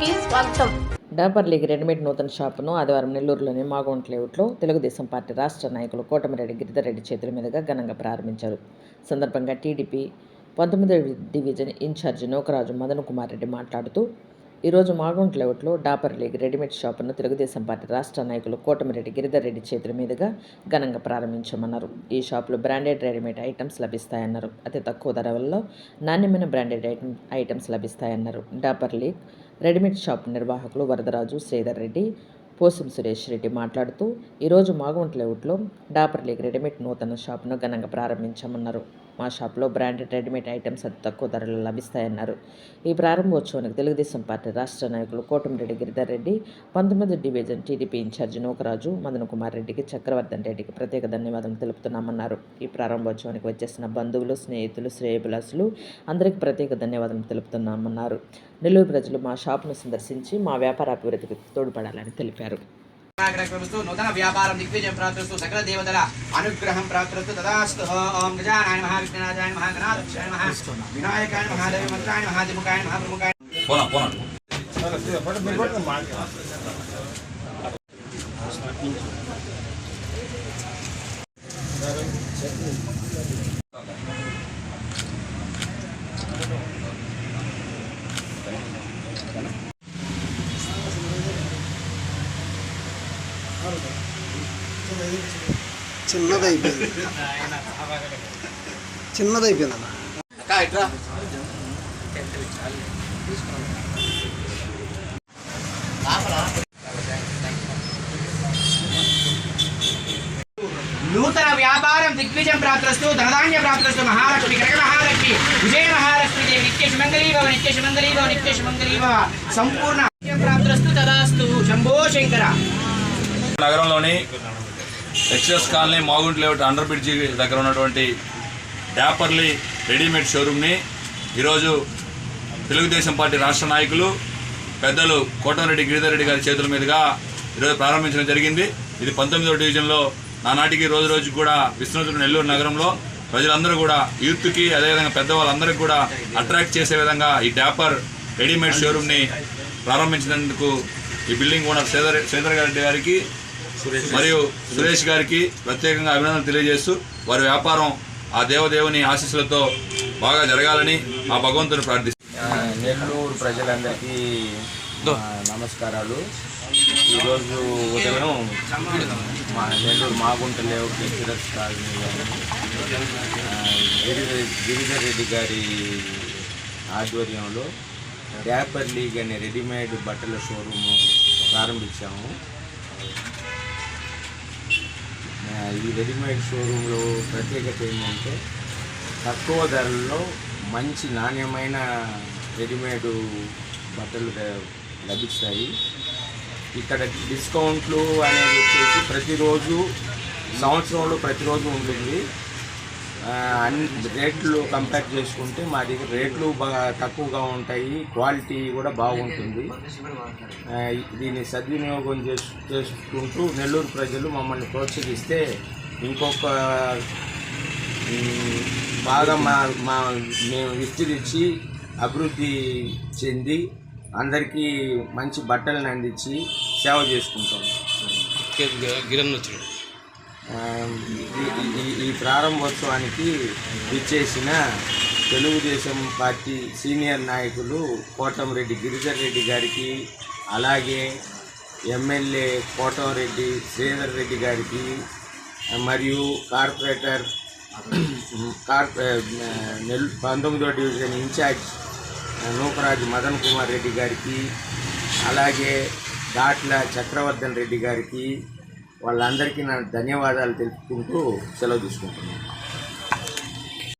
కి స్వాగతం. Dapper league readymade నూతన షాపును ఆదివారం నెల్లూరులోని మాగోంట్ లేఅవుట్లో తెలుగుదేశం పార్టీ రాష్ట్ర నాయకులు కోటమిరెడ్డి గిరిధర్రెడ్డి చేతుల మీదుగా ఘనంగా ప్రారంభించారు. సందర్భంగా టీడీపీ పంతొమ్మిదవ division in charge Nokaraju Madan Kumar Reddy మాట్లాడుతూ ఈరోజు మాగుంట్ లేఅవుట్లో డాపర్ లీగ్ రెడీమేడ్ షాపును తెలుగుదేశం పార్టీ రాష్ట్ర నాయకులు కోటమిరెడ్డి గిరిధర్రెడ్డి చేతుల మీదుగా ఘనంగా ప్రారంభించామన్నారు. ఈ షాపులో బ్రాండెడ్ రెడీమేడ్ ఐటమ్స్ లభిస్తాయన్నారు. అతి తక్కువ ధరలలో నాణ్యమైన బ్రాండెడ్ ఐటమ్ ఐటమ్స్ లభిస్తాయన్నారు. డాపర్ లీగ్ రెడీమేడ్ షాప్ నిర్వాహకులు వరదరాజు శ్రీధర్ రెడ్డి పోసం సురేష్ రెడ్డి మాట్లాడుతూ ఈరోజు మాగుంట లేఅవుట్లో డాపర్ లీగ్ రెడీమేడ్ నూతన షాపును ఘనంగా ప్రారంభించామన్నారు. మా షాప్లో బ్రాండెడ్ రెడీమేడ్ ఐటమ్స్ అతి తక్కువ ధరలో లభిస్తాయన్నారు. ఈ ప్రారంభోత్సవానికి తెలుగుదేశం పార్టీ రాష్ట్ర నాయకులు కోటమిరెడ్డి గిరిధర్ రెడ్డి పంతొమ్మిది division TDP incharge Nookaraju Madan Kumar రెడ్డికి చక్రవర్ధన్ రెడ్డికి ప్రత్యేక ధన్యవాదాలు తెలుపుతున్నామన్నారు. ఈ ప్రారంభోత్సవానికి వచ్చేసిన బంధువులు స్నేహితులు శ్రేయబులాసులు అందరికీ ప్రత్యేక ధన్యవాదాలు తెలుపుతున్నామన్నారు. నెల్లూరు ప్రజలు మా షాప్ను సందర్శించి మా వ్యాపార అభివృద్ధికి తోడ్పడాలని తెలిపారు. స్తు నూతన వ్యాపారం దిగ్విజయం ప్రాప్తస్తు సకల దేవతల అనుగ్రహం ప్రాప్తస్తు తదాస్తు ఓం గజానాయ నమః విఘ్నరాజాయ నమః గణాధ్యక్షాయ నమః వినాయకాయ నమః దేవి మంత్రాయ నమః దిముఖాయ నమః ప్రముఖాయ పోనా పోనా చిన్నదైపోయింది. చిన్నదైపోయింది అన్న నూతన వ్యాపారం దిగ్విజయం ప్రాప్తస్తు ధనధాన్య ప్రాప్తస్తు మహాలక్ష్మి కనక మహాలక్ష్మి విజయ మహాలక్ష్మి దేవి నిత్య సుమంగళీ భవ నిత్య సుమంగళీ భవ నిత్య సుమంగళీ భవ సంపూర్ణ ప్రాప్తస్తు తదాస్తు. శంభో శంకర. నగరంలోని XS colony Magunta layout under bridge దగ్గర ఉన్నటువంటి డాపర్లీ రెడీమేడ్ షోరూమ్ని ఈరోజు తెలుగుదేశం పార్టీ రాష్ట్ర నాయకులు పెద్దలు కోటమిరెడ్డి గిరిధర్ రెడ్డి గారి చేతుల మీదుగా ఈరోజు ప్రారంభించడం జరిగింది. ఇది పంతొమ్మిదవ డివిజన్లో నానాటికి రోజు రోజు కూడా విస్తృతున్న నెల్లూరు నగరంలో ప్రజలందరూ కూడా యూత్కి అదేవిధంగా పెద్దవాళ్ళందరికీ కూడా అట్రాక్ట్ చేసే విధంగా ఈ డాపర్ రెడీమేడ్ షోరూమ్ని ప్రారంభించినందుకు ఈ బిల్డింగ్ ఓనర్ శ్రీధర్ శ్రీధర్ రెడ్డి గారికి మరియు సురేష్ గారికి ప్రత్యేకంగా అభినందనలు తెలియజేస్తూ వారి వ్యాపారం ఆ దేవదేవుని ఆశీస్సులతో బాగా జరగాలని ఆ భగవంతుని ప్రార్థిస్తున్నాను నెల్లూరు ప్రజలందరికీ నమస్కారాలు. ఈరోజు ఉదయం మా నెల్లూరు మాగుంట లేఅవుట్ ఆ, గిరిధర్ రెడ్డి గారి ఆధ్వర్యంలో డ్యాపర్ లీగ్ అనే రెడీమేడ్ బట్టల షోరూము ప్రారంభించాము. ఈ రెడీమేడ్ షోరూంలో ప్రత్యేకత ఏంటంటే తక్కువ ధరల్లో మంచి నాణ్యమైన రెడీమేడ్ బట్టలు లభిస్తాయి. ఇక్కడ డిస్కౌంట్లు అనేది వచ్చేసి ప్రతిరోజు సంవత్సరంలో ప్రతిరోజు ఉంటుంది. అన్ని రేట్లు కంపేర్ చేసుకుంటే మా దగ్గర రేట్లు బాగా తక్కువగా ఉంటాయి క్వాలిటీ కూడా బాగుంటుంది. దీన్ని సద్వినియోగం చేసు చేసుకుంటూ నెల్లూరు ప్రజలు మమ్మల్ని ప్రోత్సహిస్తే ఇంకొక బాగా మా మా మేము విస్తరించి అభివృద్ధి చెంది అందరికీ మంచి బట్టలను అందించి సేవ చేసుకుంటాం. ఆ, ఈ- ఈ- ప్రారంభోత్సవానికి విచ్చేసిన తెలుగుదేశం పార్టీ సీనియర్ నాయకులు కోటంరెడ్డి గిరిజర్ రెడ్డి గారికి అలాగే ఎమ్మెల్యే కోటంరెడ్డి శ్రీధర్ రెడ్డి గారికి మరియు కార్పొరేటర్ కార్పొ నెల్ పంతొమ్మిదో డివిజన్ ఇన్ఛార్జ్ నూకరాజు మదన్ కుమార్ రెడ్డి గారికి అలాగే దాట్ల చక్రవర్ధన్ రెడ్డి గారికి వాళ్ళందరికీ నా ధన్యవాదాలు తెలుపుకుంటూ సెలవు తీసుకుంటున్నాను.